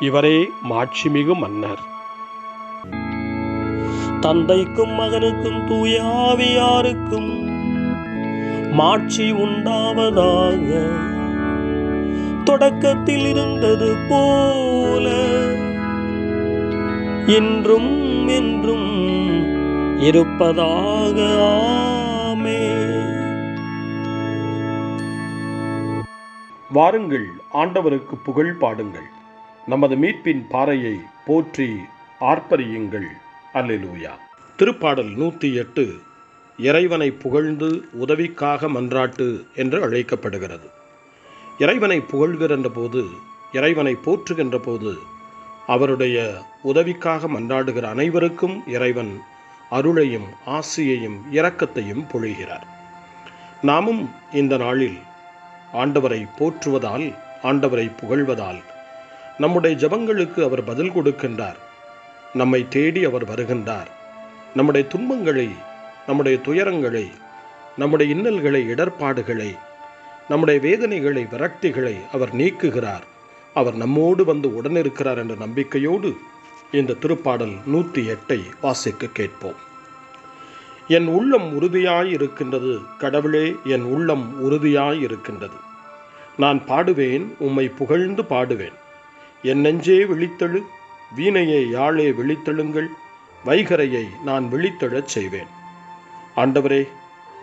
இவரே மாட்சிமிகு மன்னர். தந்தைக்கும் மகனுக்கும் தூய ஆவியாருக்கும் மாட்சி உண்டாவதாக தொடக்கத்தில் இருந்தது போல இன்றும் என்றும் இருப்பதாக ஆமே. வாருங்கள் ஆண்டவருக்கு புகழ் பாடுங்கள். நமது மீட்பின் பாறையை போற்றி ஆர்ப்பரியுங்கள். அல்லூயா திருப்பாடல் நூற்றி எட்டு இறைவனை புகழ்ந்து உதவிக்காக மன்றாட்டு என்று அழைக்கப்படுகிறது. இறைவனை புகழ்கின்ற போது இறைவனை போற்றுகின்ற போது அவருடைய உதவிக்காக மன்றாடுகிற அனைவருக்கும் இறைவன் அருளையும் ஆசியையும் இரக்கத்தையும் பொழிகிறார். நாமும் இந்த நாளில் ஆண்டவரை போற்றுவதால் ஆண்டவரை புகழ்வதால் நம்முடைய ஜபங்களுக்கு அவர் பதில் கொடுக்கின்றார். நம்மை தேடி அவர் வருகின்றார். நம்முடைய துன்பங்களை நம்முடைய துயரங்களை நம்முடைய இன்னல்களை இடர்பாடுகளை நம்முடைய வேதனைகளை விரக்திகளை அவர் நீக்குகிறார். அவர் நம்மோடு வந்து உடனிருக்கிறார் என்ற நம்பிக்கையோடு இந்த திருப்பாடல் நூற்றி எட்டை வாசிக்க கேட்போம். என் உள்ளம் உறுதியாய் இருக்கின்றது கடவுளே என் உள்ளம் உறுதியாய் இருக்கின்றது நான் பாடுவேன் உம்மை புகழ்ந்து பாடுவேன். என் நெஞ்சே விழித்தெழு வீணையை யாழே விழித்தெழுங்கள் வைகரையை நான் விழித்தெழச் செய்வேன். ஆண்டவரே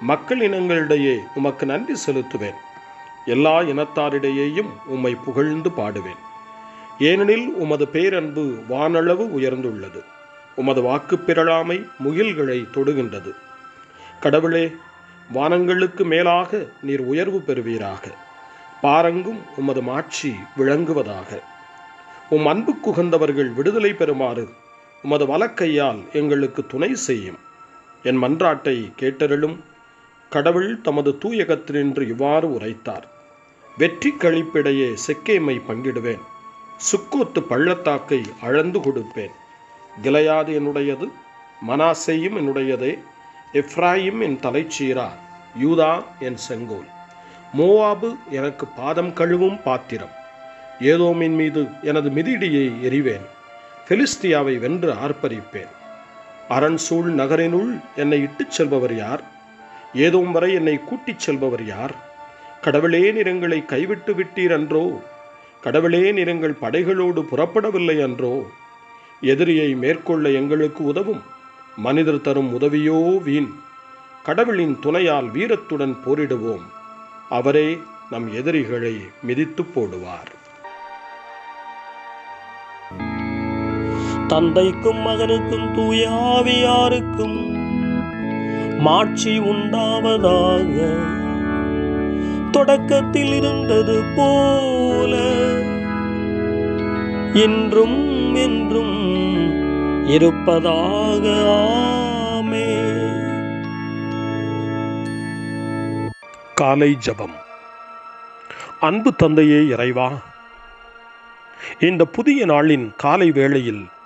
மக்கள் இனங்களிடையே உமக்கு நன்றி செலுத்துவேன். எல்லா இனத்தாரிடையேயும் உம்மை புகழ்ந்து பாடுவேன். ஏனெனில் உமது பேரன்பு வானளவு உயர்ந்துள்ளது. உமது வாக்கு பிறழாமை முகில்களை தொடுகின்றது. கடவுளே வானங்களுக்கு மேலாக நீர் உயர்வு பெறுவீராக. பாரங்கும் உமது மாட்சி விளங்குவதாக. உம் அன்பு குகந்தவர்கள் விடுதலை பெறுமாறு உமது வலக்கையால் எங்களுக்கு துணை செய்யும். என் மன்றாட்டை கேட்டருளும் கடவுள் தமது தூயகத்தினின்று இவ்வாறு உரைத்தார். வெற்றி கழிப்பிடையே செக்கேமை பங்கிடுவேன். சுக்கோத்து பள்ளத்தாக்கை அளந்து கொடுப்பேன். கிளையாது என்னுடையது மனாசையும் என்னுடையதே எஃப்ராயிம் என் தலைச்சீரா யூதா என் செங்கோல். மோவாபு எனக்கு பாதம் கழுவும் பாத்திரம். ஏதோமின் மீது எனது மிதிடியை எறிவேன். பெலிஸ்தியாவை வென்று ஆர்ப்பரிப்பேன். அரண் சூழ் நகரினுள் என்னை இட்டுச் செல்பவர் யார்? ஏதோம் வரை என்னை கூட்டிச் செல்பவர் யார்? கடவுளே நிறங்களை கைவிட்டு விட்டீர் அன்றோ? கடவுளே நிறங்கள் படைகளோடு புறப்படவில்லை அன்றோ? எதிரியை மேற்கொள்ள எங்களுக்கு உதவும். மனிதர் தரும் உதவியோ வீண். கடவுளின் துணையால் வீரத்துடன் போரிடுவோம். அவரே நம் எதிரிகளை மிதித்துப் போடுவார். தந்தைக்கும் மகனுக்கும் தூயாவியாருக்கும் மாட்சி உண்டாவதாக. தொடக்கத்தில் இருந்தது போல இன்றும் என்றும் இருப்பதாக. ஆமே காலை ஜபம். அன்பு தந்தையே இறைவா இந்த புதிய நாளின் காலை வேளையில்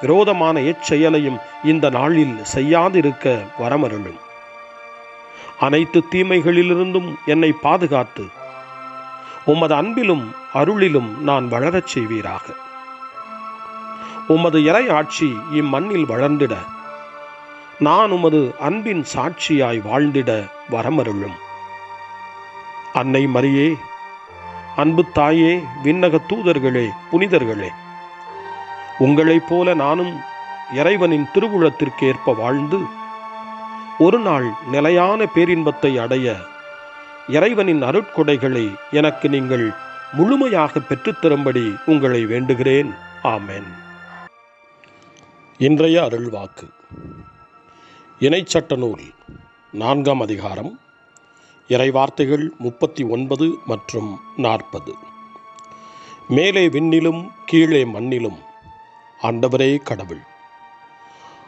விரோதமான எச்செயலையும் இந்த நாளில் செய்யாதிருக்க வரமருளும். அனைத்து தீமைகளிலிருந்தும் என்னை பாதுகாத்து உமது அன்பிலும் அருளிலும் நான் வளரச் செய்வீராக. உமது இறை ஆட்சி இம்மண்ணில் வளர்ந்திட நான் உமது அன்பின் சாட்சியாய் வாழ்ந்திட வரமருளும். அன்னை மரியே அன்பு தாயே விண்ணக தூதர்களே புனிதர்களே உங்களைப் போல நானும் இறைவனின் திருவுளத்திற்கு ஏற்ப வாழ்ந்து ஒரு நாள் நிலையான பேரின்பத்தை அடைய இறைவனின் அருட்கொடைகளை எனக்கு நீங்கள் முழுமையாக பெற்றுத்தரும்படி உங்களை வேண்டுகிறேன். ஆமேன். இன்றைய அருள்வாக்கு. இணைச்சட்ட நூல் நான்காம் அதிகாரம் இறைவார்த்தைகள் முப்பத்தி ஒன்பது மற்றும் நாற்பது. மேலே விண்ணிலும் கீழே மண்ணிலும் ஆண்டவரே கடவுள்.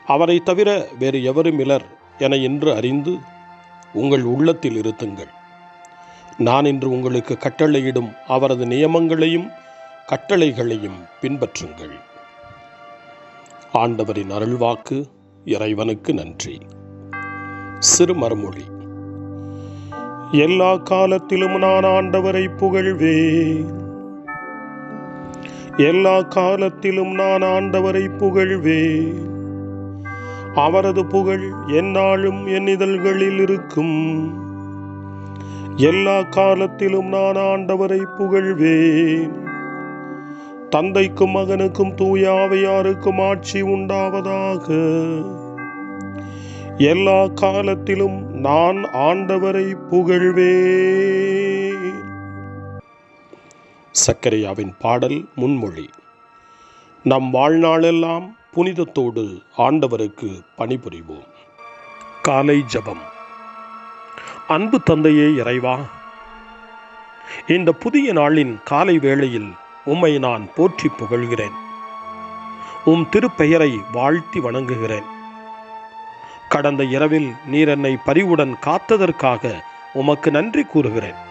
அவரை தவிர வேறு எவரும் இலர் என இன்று அறிந்து உங்கள் உள்ளத்தில் இருத்துங்கள். நான் இன்று உங்களுக்கு கட்டளையிடும் அவரது நியமங்களையும் கட்டளைகளையும் பின்பற்றுங்கள். ஆண்டவரின் அருள்வாக்கு இறைவனுக்கு நன்றி. சிறு மறுமொழி. எல்லா காலத்திலும் நான் ஆண்டவரை புகழ்வேன். எல்லா காலத்திலும் நான் ஆண்டவரை புகழ்வேன். அவரது புகழ் எந்நாளும் என் இதழ்களில் இருக்கும். எல்லா காலத்திலும் நான் ஆண்டவரை புகழ்வேன். தந்தைக்கும் மகனுக்கும் தூய ஆவியாருக்கும் ஆட்சி உண்டாவதாக. எல்லா காலத்திலும் நான் ஆண்டவரை புகழ்வேன். சக்கரையாவின் பாடல் முன்மொழி. நம் வாழ்நாளெல்லாம் புனிதத்தோடு ஆண்டவருக்கு பணிபுரிவோம். காலை ஜபம். அன்பு தந்தையே இறைவா இந்த புதிய நாளின் காலை வேளையில் உம்மை நான் போற்றி புகழ்கிறேன். உம் திருப்பெயரை வாழ்த்தி வணங்குகிறேன். கடந்த இரவில் நீர் என்னை பரிவுடன் காத்ததற்காக உமக்கு நன்றி கூறுகிறேன்.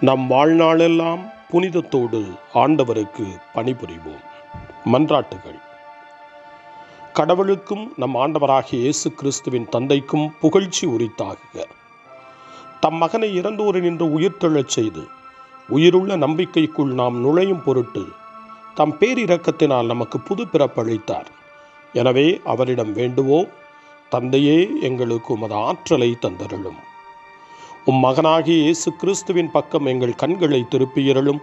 நம் வாழ்நாளெல்லாம் புனிதத்தோடு ஆண்டவருக்கு பணிபுரிவோம். மன்றாட்டுகள். கடவுளுக்கும் நம் ஆண்டவராகிய இயேசு கிறிஸ்துவின் தந்தைக்கும் புகழ்ச்சி உரித்தாகுக. தம் மகனை இறந்தோரினின்று உயிர்த்தெழச் செய்து உயிருள்ள நம்பிக்கைக்குள் நாம் நுழையும் பொருட்டு தம் பேரிரக்கத்தினால் நமக்கு புது பிறப்பளித்தார் எனவே அவரிடம் வேண்டுவோம் தந்தையே எங்களுக்கு உமது ஆற்றலை தந்தருளும். உம் மகனாகிய இயேசு கிறிஸ்துவின் பக்கம் எங்கள் கண்களை திருப்பியருளும்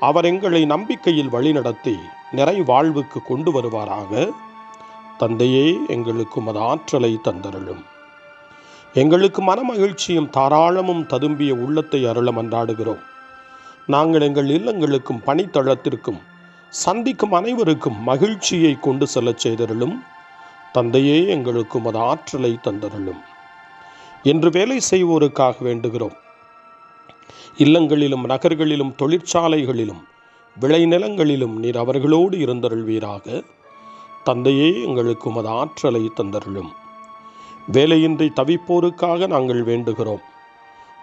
அவர் எங்களை நம்பிக்கையில் வழிநடத்தி நிறை வாழ்வுக்கு கொண்டு வருவாராக. தந்தையே எங்களுக்கு மத ஆற்றலை தந்தருளும். எங்களுக்கு மனமகிழ்ச்சியும் தாராளமும் ததும்பிய உள்ளத்தை அருள மன்றாடுகிறோம். நாங்கள் எங்கள் இல்லங்களுக்கும் பணித்தளத்திற்கும் சந்திக்கும் அனைவருக்கும் மகிழ்ச்சியை கொண்டு செல்லச் செய்தருளும். தந்தையே எங்களுக்கு மத ஆற்றலை தந்தருளும். என்று வேலை செய்வோருக்காக வேண்டுகிறோம். இல்லங்களிலும் நகர்களிலும் தொழிற்சாலைகளிலும் விளைநிலங்களிலும் நீர் அவர்களோடு இருந்தருள்வீராக. தந்தையே எங்களுக்கு உமது ஆற்றலை தந்தருளும். வேலையின்றி தவிப்போருக்காக நாங்கள் வேண்டுகிறோம்.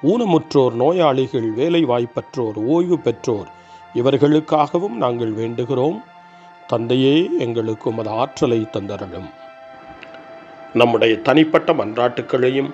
ஊனமுற்றோர் நோயாளிகள் வேலை வாய்ப்பற்றோர் ஓய்வு பெற்றோர் இவர்களுக்காகவும் நாங்கள் வேண்டுகிறோம். தந்தையே எங்களுக்கு உமது ஆற்றலை தந்தரலும் நம்முடைய தனிப்பட்ட மன்றாட்டுக்களையும்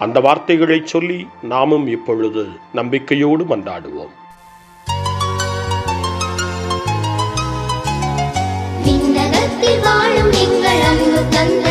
அந்த வார்த்தைகளைச் சொல்லி நாமும் இப்பொழுது நம்பிக்கையோடு மன்றாடுவோம். வாழும் எங்கள் அன்பு தந்தையே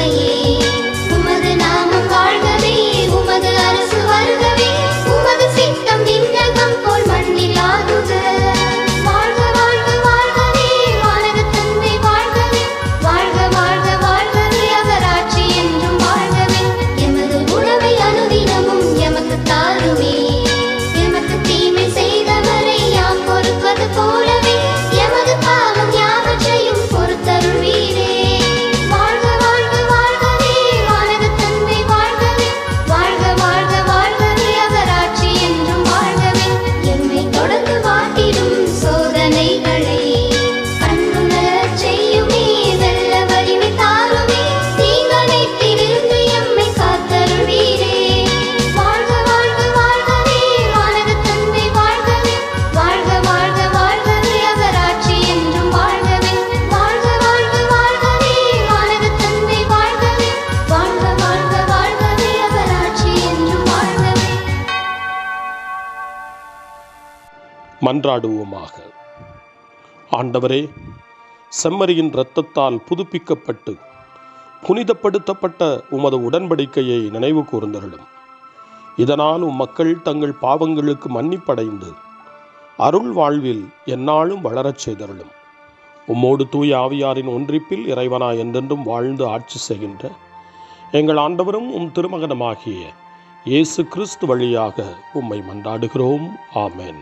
மன்றாடுவோமாக. ஆண்டவரே செம்மறியின் இரத்தத்தால் புதுப்பிக்கப்பட்டு புனிதப்படுத்தப்பட்ட உமது உடன்படிக்கையை நினைவு கூர்ந்தருளும். இதனால் உம் மக்கள் தங்கள் பாவங்களுக்கு மன்னிப்படைந்து அருள் வாழ்வில் எந்நாளும் வளரச் செய்தருளும். உம்மோடு தூய ஆவியாரின் ஒன்றிப்பில் இறைவனா என்றென்றும் வாழ்ந்து ஆட்சி செய்கின்ற எங்கள் ஆண்டவரும் உம் திருமகனமாகிய இயேசு கிறிஸ்து வழியாக உம்மை மன்றாடுகிறோம். ஆமேன்.